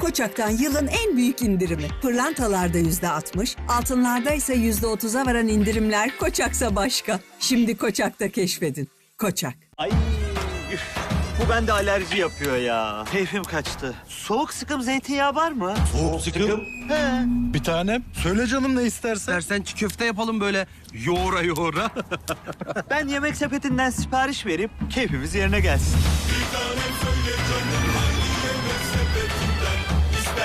Koçak'tan yılın en büyük indirimi. Pırlantalarda yüzde altmış, altınlarda ise yüzde otuza varan indirimler Koçak'sa başka. Şimdi Koçak'ta keşfedin. Koçak. Ay üf, bu bende alerji yapıyor ya. Keyfim kaçtı. Soğuk sıkım zeytinyağı var mı? Soğuk sıkım. He. Bir tanem. Söyle canım ne istersen. İstersen çiğ köfte yapalım böyle yoğura yoğura. Ben yemek sepetinden sipariş verip keyfimiz yerine gelsin.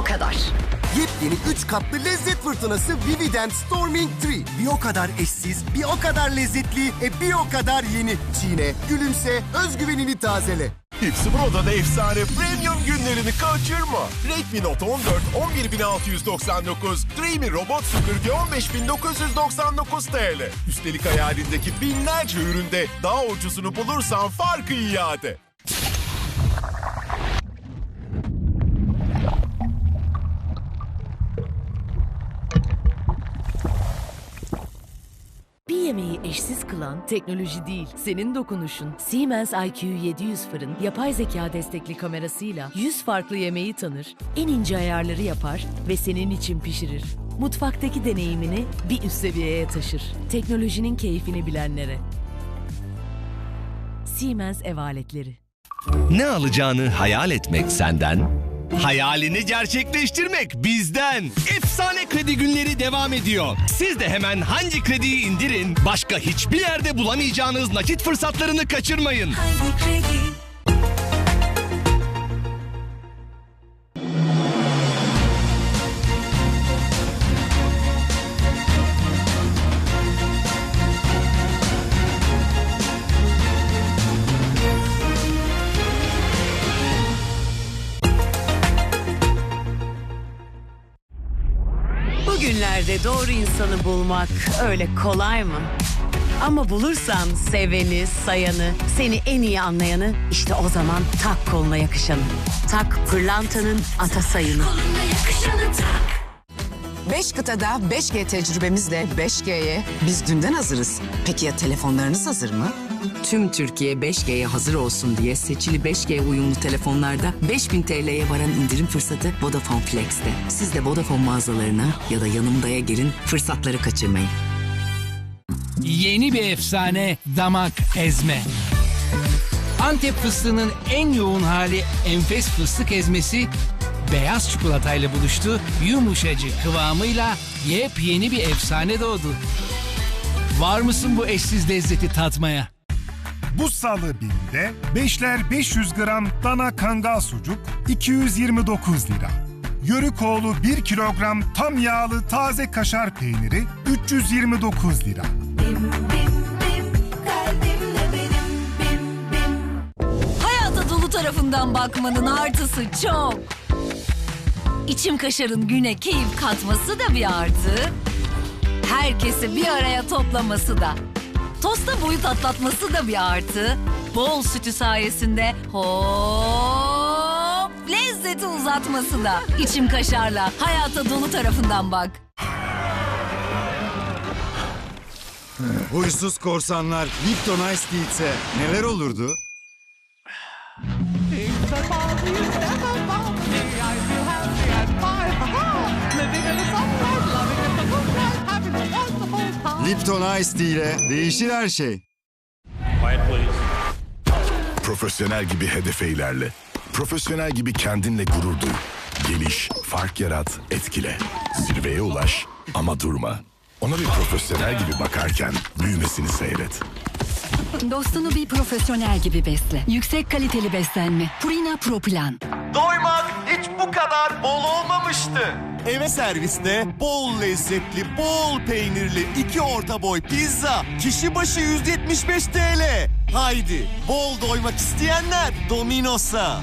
O kadar. Yepyeni 3 katlı lezzet fırtınası Vividend Storming 3. Bir o kadar eşsiz, bir o kadar lezzetli, e bir o kadar yeni. Çiğne, gülümse, özgüvenini tazele. Hepsi burada da efsane premium günlerini kaçırma. Redmi Note 14 11699, Dreamy Robot süpürge 15999 TL. Üstelik hayalindeki binlerce üründe daha ucuzunu bulursan farkı iade. Bir yemeği eşsiz kılan teknoloji değil, senin dokunuşun. Siemens IQ 700 fırın, yapay zeka destekli kamerasıyla 100 farklı yemeği tanır, en ince ayarları yapar ve senin için pişirir. Mutfaktaki deneyimini bir üst seviyeye taşır. Teknolojinin keyfini bilenlere. Siemens Ev Aletleri Ne alacağını hayal etmek senden, hayalini gerçekleştirmek bizden. Efsane kredi günleri devam ediyor. Siz de hemen hangi krediyi indirin, başka hiçbir yerde bulamayacağınız nakit fırsatlarını kaçırmayın. Bugünlerde doğru insanı bulmak öyle kolay mı? Ama bulursan seveni, sayanı, seni en iyi anlayanı işte o zaman tak koluna yakışanı. Tak pırlantanın ata sayını. 5 kıtada 5G tecrübemizle 5G'ye biz dünden hazırız. Peki ya telefonlarınız hazır mı? Tüm Türkiye 5G'ye hazır olsun diye seçili 5G uyumlu telefonlarda 5000 TL'ye varan indirim fırsatı Vodafone Flex'te. Siz de Vodafone mağazalarına ya da yanımdaya girin fırsatları kaçırmayın. Yeni bir efsane damak ezme. Antep fıstığının en yoğun hali enfes fıstık ezmesi beyaz çikolatayla buluştu. Yumuşacık kıvamıyla yepyeni bir efsane doğdu. Var mısın bu eşsiz lezzeti tatmaya? Bu salı binde beşler 500 gram dana kangal sucuk 229 lira. Yörükoğlu 1 kilogram tam yağlı taze kaşar peyniri 329 lira. Hayata dolu tarafından bakmanın artısı çok. İçim kaşarın güne keyif katması da bir artı. Herkesi bir araya toplaması da. Tosta boyut atlatması da bir artı. Bol sütü sayesinde hop lezzeti uzatması da. İçim kaşarla hayata dolu tarafından bak. Huysuz korsanlar Lipton Ice Tea içse neler olurdu? Lipton Ice Tea ile değişir her şey. Profesyonel gibi hedefe ilerle. Profesyonel gibi kendinle gurur duy. Geliş, fark yarat, etkile. Zirveye ulaş ama durma. Ona bir profesyonel gibi bakarken büyümesini seyret. Dostunu bir profesyonel gibi besle. Yüksek kaliteli beslenme. Purina Pro Plan. Doymak hiç bu kadar bol olmamıştı eve serviste bol lezzetli, bol peynirli iki orta boy pizza kişi başı 175 TL. Haydi bol doymak isteyenler Domino's'a.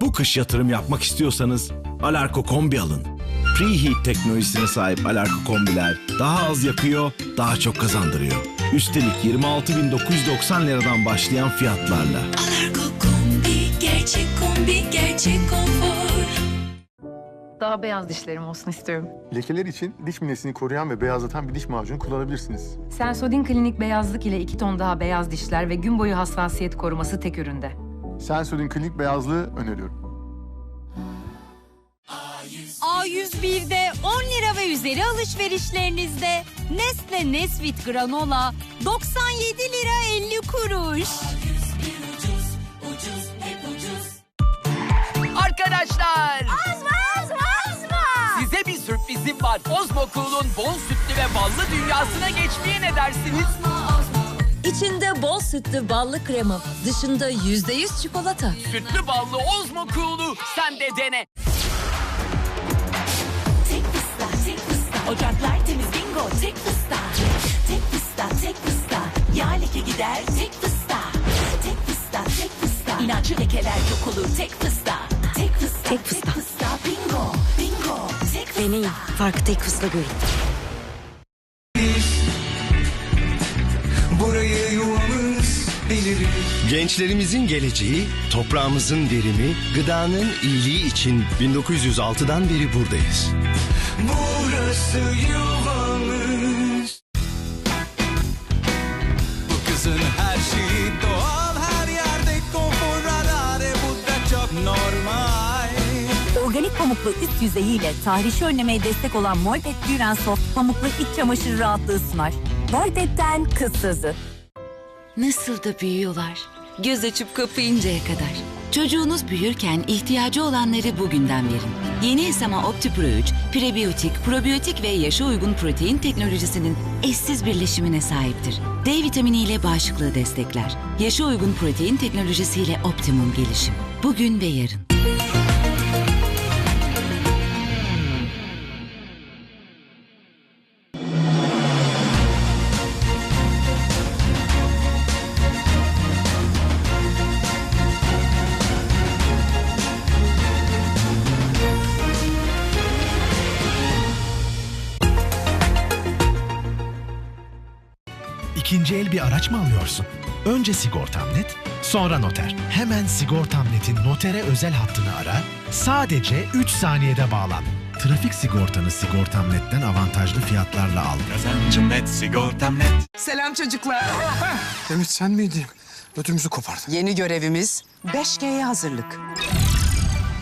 Bu kış yatırım yapmak istiyorsanız Alarko kombi alın. Preheat teknolojisine sahip Alarko Kombiler daha az yakıyor, daha çok kazandırıyor. Üstelik 26.990 liradan başlayan fiyatlarla. Gerçek kombi, gerçek konfor. Daha beyaz dişlerim olsun istiyorum. Lekeler için diş minesini koruyan ve beyazlatan bir diş macunu kullanabilirsiniz. Sensodyne Klinik beyazlık ile iki ton daha beyaz dişler ve gün boyu hassasiyet koruması tek üründe. Sensodyne klinik beyazlığı öneriyorum. A101'de 10 lira ve üzeri alışverişlerinizde Nestle Nesvit granola 97 lira 50 kuruş. Arkadaşlar! Azma azma azma. Size bir sürprizim var. Ozmo Cool'un bol sütlü ve ballı dünyasına geçmeye ne dersiniz? İçinde bol sütlü ballı krema, dışında yüzde yüz çikolata. Sütlü ballı Ozmo Cool'u sen de dene. Ocaklar temiz bingo, tek fıstık. Tek fıstık, tek fıstık. Yağ leke gider, tek fıstık. Tek fıstık, tek fıstık. İnatçı lekeler yok olur, tek fıstık. Tek fıstık, tek fıstık. Bingo, bingo, tek fıstık. Deneyin. Farkı tek fısla görün. Burayı yuvamız bilirim. Gençlerimizin geleceği, toprağımızın verimi, gıdanın iyiliği için 1906'dan beri buradayız. Burası yuvamız. Bu kızın her şeyi doğal her yerde konfor radarı bu da çok normal. Organik pamuklu üst yüzeyiyle tahrişi önlemeye destek olan Molpet Düren Soft pamuklu iç çamaşır rahatlığı sunar. Molpet'ten kız sözü. Nasıl da büyüyorlar. Göz açıp kapayıncaya kadar. Çocuğunuz büyürken ihtiyacı olanları bugünden verin. Yeni Esama Opti Pro 3, prebiyotik, probiyotik ve yaşa uygun protein teknolojisinin eşsiz birleşimine sahiptir. D vitamini ile bağışıklığı destekler. Yaşa uygun protein teknolojisiyle optimum gelişim. Bugün ve yarın. İkinci el bir araç mı alıyorsun? Önce Sigortam.net, sonra noter. Hemen Sigortam.net'in notere özel hattını ara, sadece 3 saniyede bağlan. Trafik sigortanı Sigortam.net'ten avantajlı fiyatlarla al. Kazancım net, sigortam net. Selam çocuklar. Demet sen miydin? Ödümüzü kopardın. Yeni görevimiz 5G'ye hazırlık.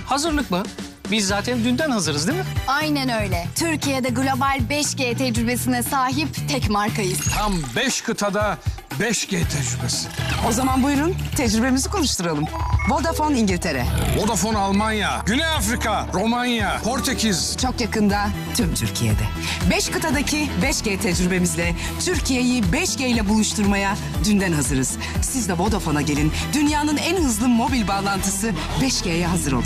Hazırlık mı? Biz zaten dünden hazırız değil mi? Aynen öyle. Türkiye'de global 5G tecrübesine sahip tek markayız. Tam 5 kıtada 5G tecrübesi. O zaman buyurun tecrübemizi konuşturalım. Vodafone İngiltere. Vodafone Almanya, Güney Afrika, Romanya, Portekiz. Çok yakında tüm Türkiye'de. 5 kıtadaki 5G tecrübemizle Türkiye'yi 5G ile buluşturmaya dünden hazırız. Siz de Vodafone'a gelin. Dünyanın en hızlı mobil bağlantısı 5G'ye hazır olun.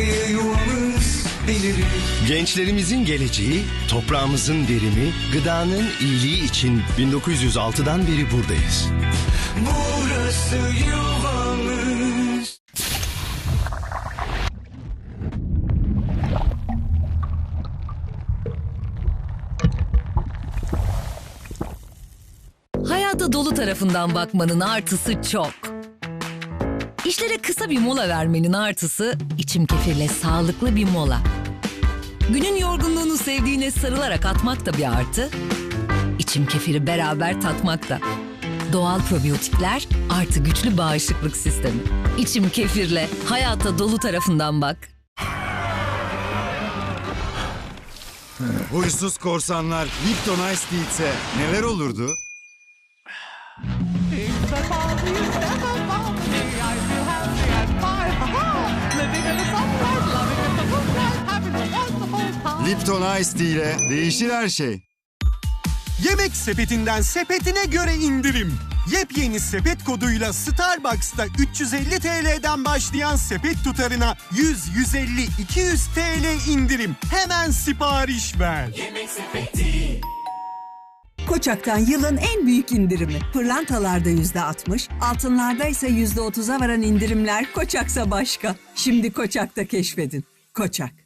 Burayı yuvamız bilirim. Gençlerimizin geleceği, toprağımızın verimi, gıdanın iyiliği için 1906'dan beri buradayız. Burası yuvamız. Hayata dolu tarafından bakmanın artısı çok. İşlere kısa bir mola vermenin artısı içim kefirle sağlıklı bir mola. Günün yorgunluğunu sevdiğine sarılarak atmak da bir artı. İçim kefiri beraber tatmak da. Doğal probiyotikler artı güçlü bağışıklık sistemi. İçim kefirle hayata dolu tarafından bak. Huysuz korsanlar Lipton Ice Tea içse neler olurdu? Lipton Ice Tea ile değişir her şey. Yemek sepetinden sepetine göre indirim. Yepyeni sepet koduyla Starbucks'ta 350 TL'den başlayan sepet tutarına 100, 150, 200 TL indirim. Hemen sipariş ver. Yemek sepeti. Koçak'tan yılın en büyük indirimi. Pırlantalarda yüzde altmış, altınlarda ise yüzde otuza varan indirimler Koçak'sa başka. Şimdi Koçak'ta keşfedin. Koçak.